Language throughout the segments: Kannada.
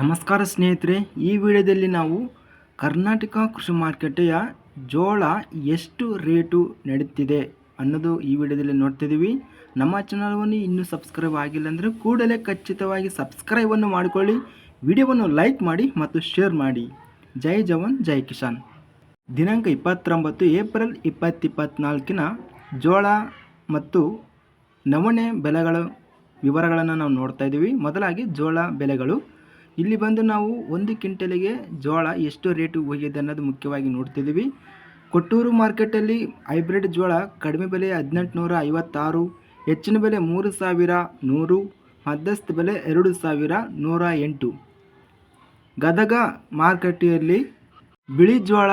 ನಮಸ್ಕಾರ ಸ್ನೇಹಿತರೆ, ಈ ವಿಡಿಯೋದಲ್ಲಿ ನಾವು ಕರ್ನಾಟಕ ಕೃಷಿ ಮಾರುಕಟ್ಟೆಯ ಜೋಳ ಎಷ್ಟು ರೇಟು ನಡೀತಿದೆ ಅನ್ನೋದು ಈ ವಿಡಿಯೋದಲ್ಲಿ ನೋಡ್ತಿದ್ದೀವಿ. ನಮ್ಮ ಚಾನಲ್ವನ್ನು ಇನ್ನೂ ಸಬ್ಸ್ಕ್ರೈಬ್ ಆಗಿಲ್ಲ ಅಂದರೆ ಕೂಡಲೇ ಖಚಿತವಾಗಿ ಸಬ್ಸ್ಕ್ರೈಬನ್ನು ಮಾಡಿಕೊಳ್ಳಿ, ವಿಡಿಯೋವನ್ನು ಲೈಕ್ ಮಾಡಿ ಮತ್ತು ಶೇರ್ ಮಾಡಿ. ಜೈ ಜವಾನ್, ಜೈ ಕಿಸಾನ್. ದಿನಾಂಕ ಇಪ್ಪತ್ತೊಂಬತ್ತು ಏಪ್ರಿಲ್ ಇಪ್ಪತ್ತಿಪ್ಪತ್ನಾಲ್ಕಿನ ಜೋಳ ಮತ್ತು ನವಣೆ ಬೆಲೆಗಳ ವಿವರಗಳನ್ನು ನಾವು ನೋಡ್ತಾ ಇದ್ದೀವಿ. ಮೊದಲಾಗಿ ಜೋಳ ಬೆಲೆಗಳು. ಇಲ್ಲಿ ಬಂದು ನಾವು ಒಂದು ಕ್ವಿಂಟಲಿಗೆ ಜೋಳ ಎಷ್ಟು ರೇಟು ಹೋಗಿದೆ ಅನ್ನೋದು ಮುಖ್ಯವಾಗಿ ನೋಡ್ತಿದ್ದೀವಿ. ಕೊಟ್ಟೂರು ಮಾರ್ಕೆಟಲ್ಲಿ ಹೈಬ್ರಿಡ್ ಜೋಳ ಕಡಿಮೆ ಬೆಲೆ ಹದಿನೆಂಟುನೂರ ಐವತ್ತಾರು ಹೆಚ್ಚಿನ ಬೆಲೆ ಮೂರು ಸಾವಿರ ನೂರು, ಮಧ್ಯಸ್ಥ ಬೆಲೆ ಎರಡು ಸಾವಿರ ನೂರ ಎಂಟು ಗದಗ ಮಾರುಕಟ್ಟೆಯಲ್ಲಿ ಬಿಳಿ ಜೋಳ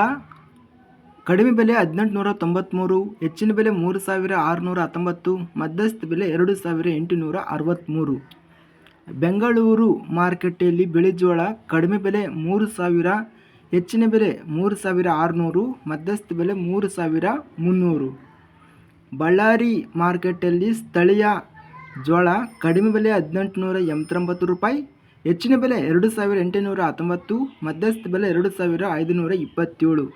ಕಡಿಮೆ ಬೆಲೆ ಹದಿನೆಂಟುನೂರ ತೊಂಬತ್ತ್ಮೂರು ಹೆಚ್ಚಿನ ಬೆಲೆ ಮೂರು ಸಾವಿರ ಆರುನೂರ ಹತ್ತೊಂಬತ್ತು ಮಧ್ಯಸ್ಥ ಬೆಲೆ ಎರಡು ಸಾವಿರ ಎಂಟುನೂರ ಅರವತ್ತ್ಮೂರು ಬೆಂಗಳೂರು ಮಾರುಕಟ್ಟೆಯಲ್ಲಿ ಬಿಳಿ ಜೋಳ ಕಡಿಮೆ ಬೆಲೆ ಮೂರು ಸಾವಿರ, ಹೆಚ್ಚಿನ ಬೆಲೆ ಮೂರು ಸಾವಿರ ಆರುನೂರು, ಮಧ್ಯಸ್ಥ ಬೆಲೆ ಮೂರು ಸಾವಿರ ಮುನ್ನೂರು. ಬಳ್ಳಾರಿ ಮಾರ್ಕೆಟಲ್ಲಿ ಸ್ಥಳೀಯ ಜೋಳ ಕಡಿಮೆ ಬೆಲೆ ಹದಿನೆಂಟುನೂರ ಎಂಬತ್ತೊಂಬತ್ತು ರೂಪಾಯಿ, ಹೆಚ್ಚಿನ ಬೆಲೆ ಎರಡು ಸಾವಿರ ಎಂಟುನೂರ ಹತ್ತೊಂಬತ್ತು, ಮಧ್ಯಸ್ಥ ಬೆಲೆ ಎರಡು ಸಾವಿರ ಐದುನೂರ ಇಪ್ಪತ್ತೇಳು.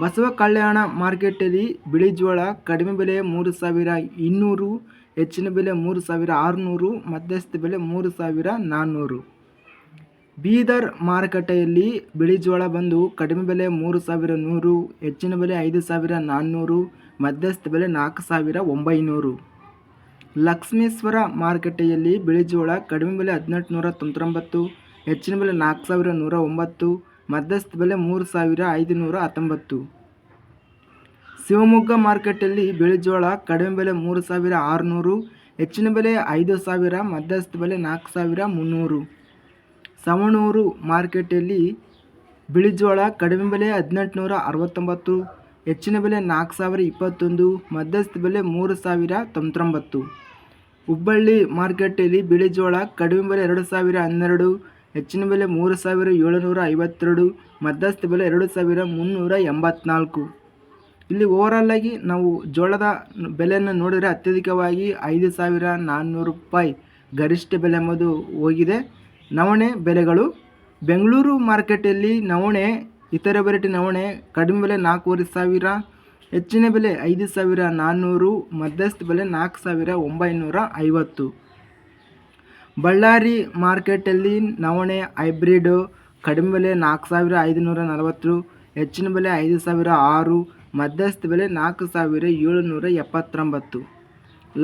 ಬಸವ ಕಲ್ಯಾಣ ಮಾರ್ಕೆಟಲ್ಲಿ ಬಿಳಿ ಜೋಳ ಕಡಿಮೆ ಬೆಲೆ ಮೂರು ಸಾವಿರ ಇನ್ನೂರು ಹೆಚ್ಚಿನ ಬೆಲೆ ಮೂರು ಸಾವಿರ ಆರುನೂರು, ಮಧ್ಯಸ್ಥ ಬೆಲೆ ಮೂರು ಸಾವಿರ ನಾನ್ನೂರು ಬೀದರ್ ಮಾರುಕಟ್ಟೆಯಲ್ಲಿ ಬಿಳಿ ಜೋಳ ಬಂದು ಕಡಿಮೆ ಬೆಲೆ ಮೂರು ಸಾವಿರ ನೂರು, ಹೆಚ್ಚಿನ ಬೆಲೆ ಐದು ಸಾವಿರ ನಾನ್ನೂರು ಮಧ್ಯಸ್ಥ ಬೆಲೆ ನಾಲ್ಕು ಸಾವಿರ ಒಂಬೈನೂರು. ಲಕ್ಷ್ಮೀಶ್ವರ ಮಾರುಕಟ್ಟೆಯಲ್ಲಿ ಬಿಳಿ ಜೋಳ ಕಡಿಮೆ ಬೆಲೆ ಹದಿನೆಂಟು ನೂರ ತೊಂಬತ್ತೊಂಬತ್ತು, ಹೆಚ್ಚಿನ ಬೆಲೆ ನಾಲ್ಕು ಸಾವಿರ ನೂರ ಒಂಬತ್ತು, ಮಧ್ಯಸ್ಥ ಬೆಲೆ ಮೂರು ಸಾವಿರ ಐದುನೂರ ಹತ್ತೊಂಬತ್ತು. ಶಿವಮೊಗ್ಗ ಮಾರ್ಕೆಟಲ್ಲಿ ಬಿಳಿ ಜೋಳ ಕಡಿಮೆ ಬೆಲೆ ಮೂರು ಸಾವಿರ ಆರುನೂರು, ಹೆಚ್ಚಿನ ಬೆಲೆ ಐದು ಸಾವಿರ, ಮಧ್ಯಸ್ಥ ಬೆಲೆ ನಾಲ್ಕು ಸಾವಿರ ಮುನ್ನೂರು. ಸವಣೂರು ಮಾರ್ಕೆಟಲ್ಲಿ ಬಿಳಿಜೋಳ ಕಡಿಮೆ ಬೆಲೆ ಹದಿನೆಂಟುನೂರ ಅರವತ್ತೊಂಬತ್ತು, ಹೆಚ್ಚಿನ ಬೆಲೆ ನಾಲ್ಕು ಸಾವಿರ ಇಪ್ಪತ್ತೊಂದು, ಮಧ್ಯಸ್ಥ ಬೆಲೆ ಮೂರು ಸಾವಿರ ತೊಂಬತ್ತೊಂಬತ್ತು. ಹುಬ್ಬಳ್ಳಿ ಮಾರ್ಕೆಟಲ್ಲಿ ಬಿಳಿಜೋಳ ಕಡಿಮೆ ಬೆಲೆ ಎರಡು ಸಾವಿರ ಹನ್ನೆರಡು, ಹೆಚ್ಚಿನ ಬೆಲೆ ಮೂರು ಸಾವಿರ ಏಳುನೂರ ಐವತ್ತೆರಡು, ಮಧ್ಯಸ್ಥ ಬೆಲೆ ಎರಡು ಸಾವಿರ ಮುನ್ನೂರ ಎಂಬತ್ನಾಲ್ಕು. ಇಲ್ಲಿ ಓವರಾಲ್ ಆಗಿ ನಾವು ಜೋಳದ ಬೆಲೆಯನ್ನು ನೋಡಿದರೆ ಅತ್ಯಧಿಕವಾಗಿ ಐದು ಸಾವಿರ ನಾನ್ನೂರು ರೂಪಾಯಿ ಗರಿಷ್ಠ ಬೆಲೆ ಎಂಬುದು ಹೋಗಿದೆ. ನವಣೆ ಬೆಲೆಗಳು, ಬೆಂಗಳೂರು ಮಾರ್ಕೆಟಲ್ಲಿ ನವಣೆ, ಇತರೆ ವೆರೈಟಿ ನವಣೆ ಕಡಿಮೆ ಬೆಲೆ ನಾಲ್ಕೂವರೆ ಸಾವಿರ, ಹೆಚ್ಚಿನ ಬೆಲೆ ಐದು ಸಾವಿರ ನಾನ್ನೂರು, ಮಧ್ಯಸ್ಥ ಬೆಲೆ ನಾಲ್ಕು ಸಾವಿರ ಒಂಬೈನೂರ ಐವತ್ತು. ಬಳ್ಳಾರಿ ಮಾರ್ಕೆಟಲ್ಲಿ ನವಣೆ ಹೈಬ್ರಿಡು ಕಡಿಮೆ ಬೆಲೆ ನಾಲ್ಕು ಸಾವಿರ ಐದುನೂರ ನಲವತ್ತು, ಹೆಚ್ಚಿನ ಬೆಲೆ ಐದು ಸಾವಿರ ಆರು ಮಧ್ಯಸ್ಥ ಬೆಲೆ ನಾಲ್ಕು ಸಾವಿರ ಏಳುನೂರ ಎಪ್ಪತ್ತೊಂಬತ್ತು.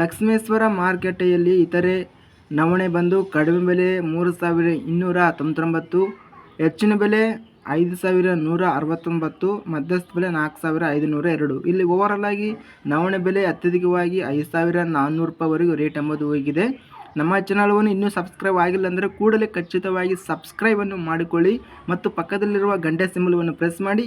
ಲಕ್ಷ್ಮೇಶ್ವರ ಮಾರುಕಟ್ಟೆಯಲ್ಲಿ ಇತರೆ ನವಣೆ ಬಂದು ಕಡಿಮೆ ಬೆಲೆ ಮೂರು ಸಾವಿರ ಇನ್ನೂರ ತೊಂಬತ್ತೊಂಬತ್ತು, ಹೆಚ್ಚಿನ ಬೆಲೆ ಐದು ಸಾವಿರ ನೂರ ಅರವತ್ತೊಂಬತ್ತು, ಮಧ್ಯಸ್ಥ ಬೆಲೆ ನಾಲ್ಕು ಸಾವಿರ ಐದುನೂರ ಎರಡು. ಇಲ್ಲಿ ಓವರಾಲ್ ಆಗಿ ನವಣೆ ಬೆಲೆ ಅತ್ಯಧಿಕವಾಗಿ ಐದು ಸಾವಿರ ನಾನ್ನೂರು ರೂಪಾಯಿವರೆಗೂ ರೇಟ್ ಎಂಬುದು ಹೋಗಿದೆ. ನಮ್ಮ ಚಾನಲ್ವನ್ನು ಇನ್ನೂ ಸಬ್ಸ್ಕ್ರೈಬ್ ಆಗಿಲ್ಲ ಅಂದರೆ ಕೂಡಲೇ ಖಚಿತವಾಗಿ ಸಬ್ಸ್ಕ್ರೈಬನ್ನು ಮಾಡಿಕೊಳ್ಳಿ ಮತ್ತು ಪಕ್ಕದಲ್ಲಿರುವ ಗಂಟೆ ಸಿಂಬಲವನ್ನು ಪ್ರೆಸ್ ಮಾಡಿ.